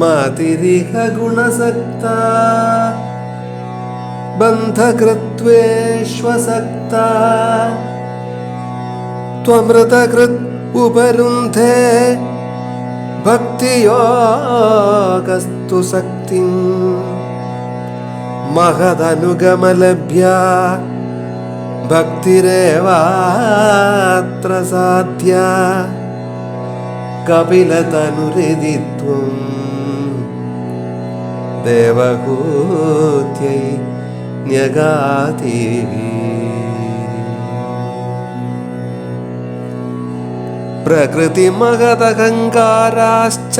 മതിരിഹ ഗുണസക്ത ബന്ധകൃത്വേഷ്വസക്ത ത്വമൃതകൃത് ഉപരുന്ധേ ഭക്തിയോഗസ്തു സക്തി മഹദനുഗമലഭ്യ ഭക്തിരേവാത്ര സാധ്യ देवहूत्यै न्यगाति। प्रकृतिमगदकाराश्च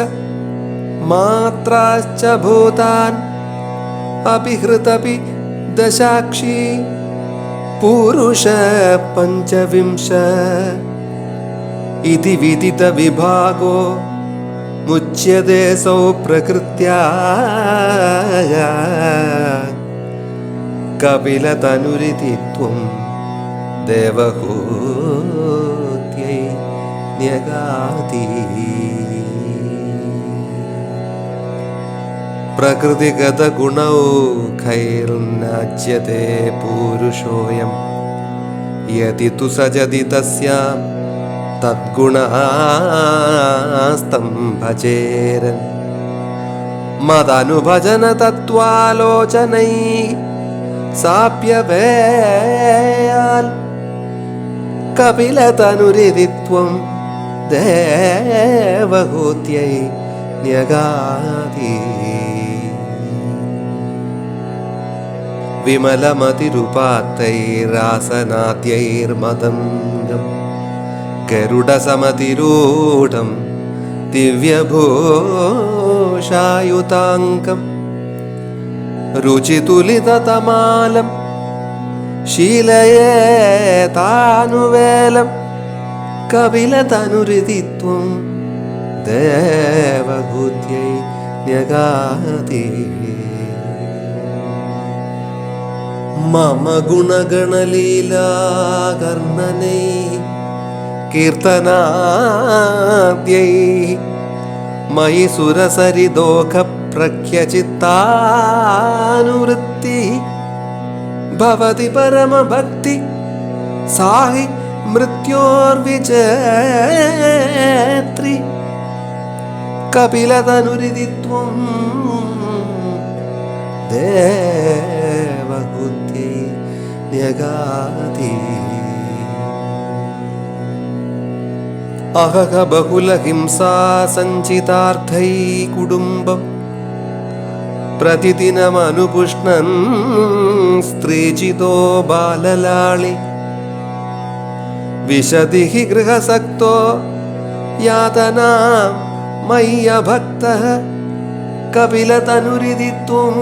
मात्राश्च भूतान् अपि हृदपि दशाक्षी पुरुष पञ्चविंश इति विदितविभागो മുച്യത്തെ സൗ പ്രകൃത്യാ കപിലതനുരിതിത്വം ദേവഹൂത്യൈ ന്യഗാതി. പ്രകൃതിഗതഗുണൗഖൈർനാച്യത്തെ പൂരുഷോയം യതി തു സജതി തസ്യാം തദ്ഗുണാസ്തം ഭജേരൻ മതനുഭജന തത്വാലോചനൈ സാപ്യവേയാൽ കപിലതനുരിതിത്വം ദേവഹൂത്യൈ ന്യഗാതി വിമലമതിരുപാത്തൈരാസനാദ്യൈർമദംഗം ഗരുഡസമതിരൂഢം ദിവ്യഭൂഷായുതാംഗം രുചിതുലിതമാലം ശീലയേ താനുവേലം കപിലതനുരുതിത്വം ദേവഭൂത്യൈ ന്യഗാതി. മമ ഗുണഗണലീലാകർണനൈ കീർത്തനാദ്യൈ മയി സുരസരിദോഖ പ്രഖ്യചിത്താനുവൃത്തി ഭവതി പരമഭക്തി സാഹി മൃത്യോർവിചേത്രി കപിലതനുരിതിത്വം ദേവഹുത്യൈ ന്യഗാതി അഹഹ ബഹുലഹിംസാ സഞ്ചിതാർത്ഥൈ കുടുംബം. പ്രതിദിനമനുപുഷ്ണൻ സ്ത്രീചിതോ ബാലലാളി. വിശതി ഗൃഹസക്തോ യാതനാ മയ്യഭക്ത കപിലതനുരിതിത്വം.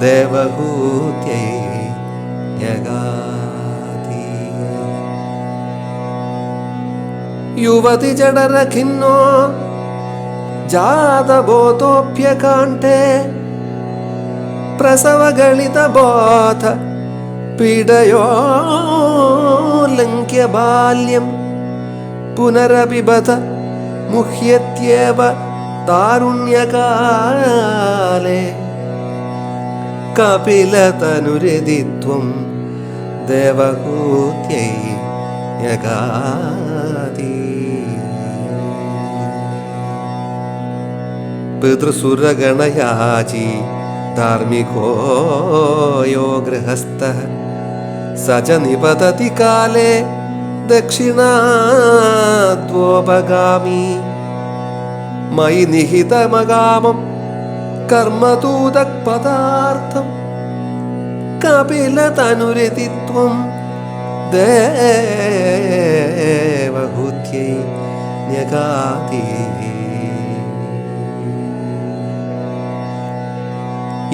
ദേവഹൂത്യൈ യഗാതി യുവതി ജഡരഖിന്നോ ജാതബോധോപ്യകാണ്ഠേ പ്രസവഗളിതബോധ പീഡയോ ലങ്ക്യ ബാല്യം പുനരപിബത മുഹ്യത്യേവ താരുണ്യകാലേ? കപിലതനുരതിത്വം ദേവഹൂത്യൈ യഗാതി. പിതൃസുരഗണയാചി ധാർമ്മികോ യോ ഗൃഹസ്ഥ. സ ച നിപതതി കാലേ ദക്ഷിണാദ്വോപഗാമി മയി നിഹിതമകാമം കർമ്മദൂതപദാർത്ഥം. കപിലതനുരതിത്വം देवभूत्यै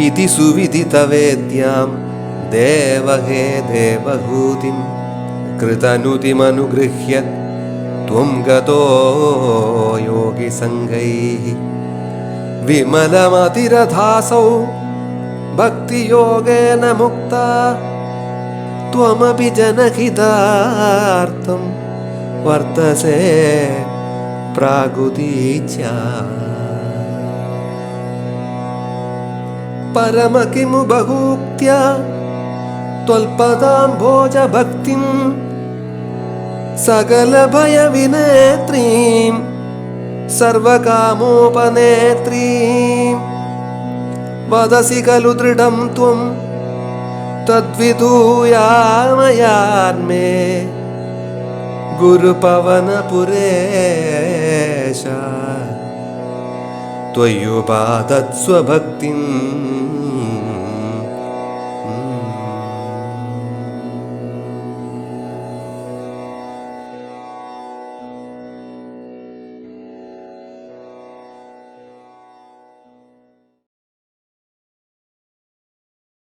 इति सुविदितवेद्यां देवहे देवभूतिं कृतनुतिमनुगृह्य त्वं गतो योगिसङ्गैः। विमलमतिरथासौ भक्तियोगेन मुक्ता त्वमपि जनहितार्थं वर्तसे प्रागुदीच्या परम किमु बहूक्त्या त्वल्पदाम्भोजभक्तिं सकलभयविनेत्रीं सर्वकामोपनेत्रीं वदसि खलु दृढं त्वम् तद्विधूयामयान्मे गुरुपवनपुरेश। त्वय्युपादत्स्वभक्तिम्